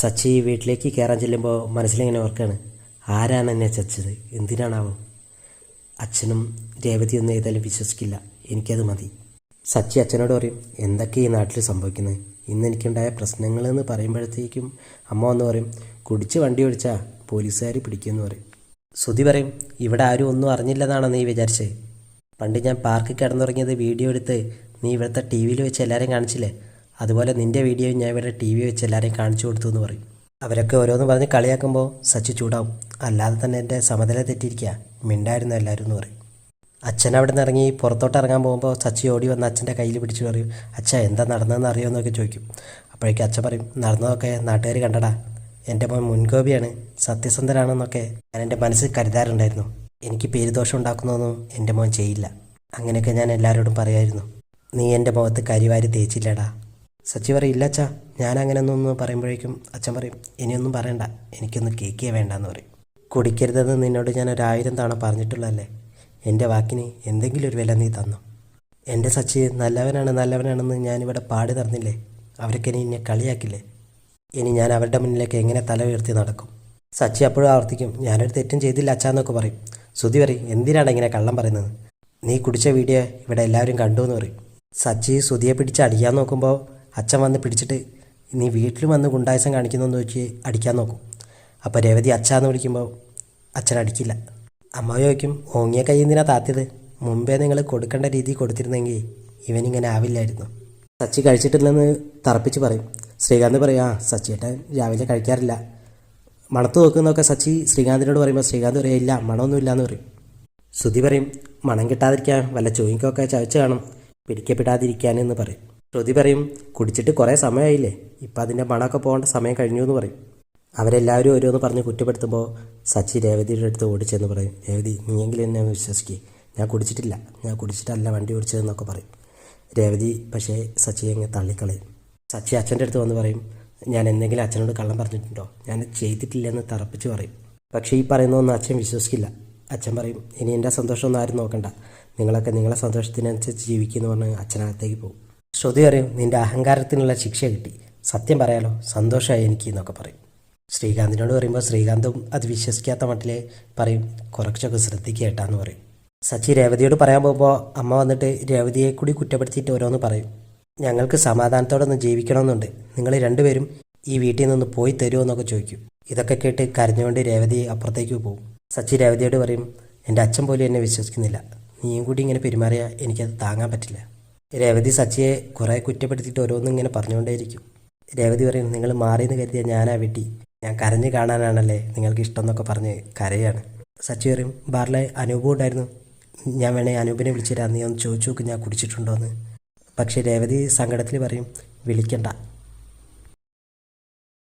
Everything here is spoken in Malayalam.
സച്ചി വീട്ടിലേക്ക് കയറാൻ ചെല്ലുമ്പോൾ മനസ്സിലിങ്ങനെ ഓർക്കാണ്. ആരാണ് എന്നെ ചച്ചത്? എന്തിനാണാവോ? അച്ഛനും രേവതിയൊന്നും ഏതായാലും വിശ്വസിക്കില്ല. എനിക്കത് മതി. സച്ചി അച്ഛനോട് പറയും എന്തൊക്കെ ഈ നാട്ടിൽ സംഭവിക്കുന്നത് ഇന്ന് എനിക്കുണ്ടായ പ്രശ്നങ്ങൾ എന്ന് പറയുമ്പോഴത്തേക്കും അമ്മ എന്ന് പറയും കുടിച്ച് വണ്ടി ഓടിച്ചാൽ പോലീസുകാർ പിടിക്കുമെന്ന് പറയും. ശ്രുതി പറയും ഇവിടെ ആരും ഒന്നും അറിഞ്ഞില്ലെന്നാണോ നീ വിചാരിച്ചത് പണ്ട് ഞാൻ പാർക്കിൽ കിടന്നുറങ്ങിയത് വീഡിയോ എടുത്ത് നീ ഇവിടുത്തെ ടി വിയിൽ വെച്ച് എല്ലാവരെയും കാണിച്ചില്ലേ? അതുപോലെ നിന്റെ വീഡിയോ ഞാൻ ഇവിടെ ടി വി വെച്ച് എല്ലാവരെയും കാണിച്ചു കൊടുത്തു എന്ന് പറയും. അവരൊക്കെ ഓരോന്ന് പറഞ്ഞ് കളിയാക്കുമ്പോൾ സച്ചു ചൂടാവും. അല്ലാതെ തന്നെ എന്റെ സമനില തെറ്റിയിരിക്കുക മിണ്ടായിരുന്നു എല്ലാവരും എന്ന് പറയും. അച്ഛൻ അവിടെ നിന്ന് ഇറങ്ങി പുറത്തോട്ട് ഇറങ്ങാൻ പോകുമ്പോൾ സച്ചി ഓടി വന്ന് അച്ഛന്റെ കയ്യിൽ പിടിച്ച് പറയും അച്ഛ എന്താ നടന്നതെന്ന് അറിയുമെന്നൊക്കെ ചോദിക്കും. അപ്പോഴേക്കും അച്ഛൻ പറയും നടന്നതൊക്കെ നാട്ടുകാർ കണ്ടടാ. എന്റെ മോൻ മുൻകോപിയാണ് സത്യസന്ധനാണെന്നൊക്കെ ഞാൻ എന്റെ മനസ്സിൽ കരുതാറുണ്ടായിരുന്നു. എനിക്ക് പേരുദോഷം ഉണ്ടാക്കുന്നതൊന്നും എന്റെ മോൻ ചെയ്യില്ല. അങ്ങനെയൊക്കെ ഞാൻ എല്ലാവരോടും പറയായിരുന്നു. നീ എന്റെ മുഖത്ത് കരിവാരി തേച്ചില്ലടാ. സച്ചി പറയും ഇല്ല അച്ഛാ ഞാൻ അങ്ങനെ ഒന്നും പറയുമ്പോഴേക്കും അച്ഛൻ പറയും ഇനിയൊന്നും പറയണ്ട എനിക്കൊന്ന് കേക്കേ വേണ്ടെന്ന് പറയും. കുടിക്കരുതെന്ന് നിന്നോട് ഞാൻ ഒരായിരം തവണ പറഞ്ഞിട്ടുള്ളതല്ലേ? എന്റെ വാക്കിന് എന്തെങ്കിലും ഒരു വില നീ തന്നു? എന്റെ സച്ചി നല്ലവനാണ് നല്ലവനാണെന്ന് ഞാനിവിടെ പാടി തന്നില്ലേ? അവരൊക്കെ ഇനി എന്നെ കളിയാക്കില്ലേ? ഇനി ഞാൻ അവരുടെ മുന്നിലേക്ക് എങ്ങനെ തല ഉയർത്തി നടക്കും? സച്ചി അപ്പോഴും ആവർത്തിക്കും ഞാനൊരു തെറ്റും ചെയ്തില്ല അച്ഛാന്നൊക്കെ പറയും. ശ്രുതി പറയും എന്തിനാണ് ഇങ്ങനെ കള്ളം പറയുന്നത്? നീ കുടിച്ച വീഡിയോ ഇവിടെ എല്ലാവരും കണ്ടു എന്ന് പറയും. സച്ചി ശ്രുതിയെ പിടിച്ച് അടിക്കാൻ നോക്കുമ്പോൾ അച്ഛൻ വന്ന് പിടിച്ചിട്ട് നീ വീട്ടിൽ വന്ന് ഗുണ്ടായസം കാണിക്കുന്നതെന്ന് ചോദിച്ച് അടിക്കാൻ നോക്കും. അപ്പോൾ രേവതി അച്ഛാന്ന് വിളിക്കുമ്പോൾ അച്ഛൻ അടിക്കില്ല. അമ്മ ചോദിക്കും ഓങ്ങിയ കൈ എന്തിനാ താത്തിയത്? മുമ്പേ നിങ്ങൾ കൊടുക്കേണ്ട രീതി കൊടുത്തിരുന്നെങ്കിൽ ഇവനിങ്ങനെ ആവില്ലായിരുന്നു. സച്ചി കഴിച്ചിട്ടില്ലെന്ന് തറപ്പിച്ച് പറയും. ശ്രീകാന്ത് പറയും ആ സച്ചിയേട്ടൻ രാവിലെ കഴിക്കാറില്ല. മണത്ത് നോക്കുന്നൊക്കെ സച്ചി ശ്രീകാന്തിനോട് പറയുമ്പോൾ ശ്രീകാന്ത് പറയും ഇല്ല മണമൊന്നുമില്ല എന്ന് പറയും. ശ്രുതി പറയും മണം കിട്ടാതിരിക്കാൻ വല്ല ചോയിക്കൊക്കെ ചവച്ച് കാണും. പിടിക്കപ്പെടാതിരിക്കാനെന്ന് പറയും. ശ്രുതി പറയും കുടിച്ചിട്ട് കുറേ സമയമായില്ലേ ഇപ്പം അതിന്റെ മണമൊക്കെ പോകേണ്ട സമയം കഴിഞ്ഞു എന്ന് പറയും. അവരെല്ലാവരും ഓരോന്ന് പറഞ്ഞ് കുറ്റപ്പെടുത്തുമ്പോൾ സച്ചി രേവതിയുടെ അടുത്ത് ഓടിച്ചെന്ന് പറയും രേവതി നീയെങ്കിലും എന്നെ വിശ്വസിക്കേ. ഞാൻ കുടിച്ചിട്ടില്ല. ഞാൻ കുടിച്ചിട്ടല്ല വണ്ടി ഓടിച്ചതെന്നൊക്കെ പറയും. രേവതി പക്ഷേ സച്ചി അങ്ങ് തള്ളിക്കളയും. സച്ചി അച്ഛന്റെ അടുത്ത് വന്ന് പറയും ഞാൻ എന്തെങ്കിലും അച്ഛനോട് കള്ളം പറഞ്ഞിട്ടുണ്ടോ? ഞാൻ ചെയ്തിട്ടില്ലെന്ന് തറപ്പിച്ച് പറയും. പക്ഷേ ഈ പറയുന്നതൊന്നും അച്ഛൻ വിശ്വസിക്കില്ല. അച്ഛൻ പറയും ഇനി എന്റെ സന്തോഷമൊന്നും ആരും നോക്കണ്ട. നിങ്ങളൊക്കെ നിങ്ങളെ സന്തോഷത്തിനനുസരിച്ച് ജീവിക്കുമെന്ന് പറഞ്ഞ് അച്ഛനകത്തേക്ക് പോകും. ശ്രുതി പറയും നിന്റെ അഹങ്കാരത്തിനുള്ള ശിക്ഷ കിട്ടി. സത്യം പറയാലോ സന്തോഷമായി എനിക്ക് എന്നൊക്കെ പറയും. ശ്രീകാന്തിനോട് പറയുമ്പോൾ ശ്രീകാന്തും അത് വിശ്വസിക്കാത്ത മട്ടിലെ പറയും കുറച്ചൊക്കെ ശ്രദ്ധിക്കേട്ടാന്ന് പറയും. സച്ചി രേവതിയോട് പറയാൻ പോകുമ്പോൾ അമ്മ വന്നിട്ട് രേവതിയെ കൂടി കുറ്റപ്പെടുത്തിയിട്ട് ഓരോന്ന് പറയും. ഞങ്ങൾക്ക് സമാധാനത്തോടെ ഒന്ന് ജീവിക്കണമെന്നുണ്ട്. നിങ്ങൾ രണ്ടുപേരും ഈ വീട്ടിൽ നിന്ന് പോയി തരുമോ എന്നൊക്കെ ചോദിക്കും. ഇതൊക്കെ കേട്ട് കരഞ്ഞുകൊണ്ട് രേവതി അപ്പുറത്തേക്ക് പോകും. സച്ചി രേവതിയോട് പറയും എന്റെ അച്ഛൻ പോലും എന്നെ വിശ്വസിക്കുന്നില്ല. നീയും കൂടി ഇങ്ങനെ പെരുമാറിയാൽ എനിക്കത് താങ്ങാൻ പറ്റില്ല. രേവതി സച്ചിയെ കുറേ കുറ്റപ്പെടുത്തിയിട്ട് ഓരോന്നും ഇങ്ങനെ പറഞ്ഞുകൊണ്ടേയിരിക്കും. രേവതി പറയും നിങ്ങൾ മാറിയെന്ന് കരുതിയ ഞാനാ വെട്ടി. ഞാൻ കരഞ്ഞ് കാണാനാണല്ലേ നിങ്ങൾക്ക് ഇഷ്ടം എന്നൊക്കെ പറഞ്ഞ് കരയാണ്. സച്ചി പറയും ബാറിലെ അനൂപും ഉണ്ടായിരുന്നു. ഞാൻ വേണേ അനൂപിനെ വിളിച്ചു തരാം. നീ ഒന്ന് ചോദിച്ചു നോക്ക് ഞാൻ കുടിച്ചിട്ടുണ്ടോ എന്ന് പക്ഷേ രേവതി സങ്കടത്തിൽ പറയും വിളിക്കണ്ട.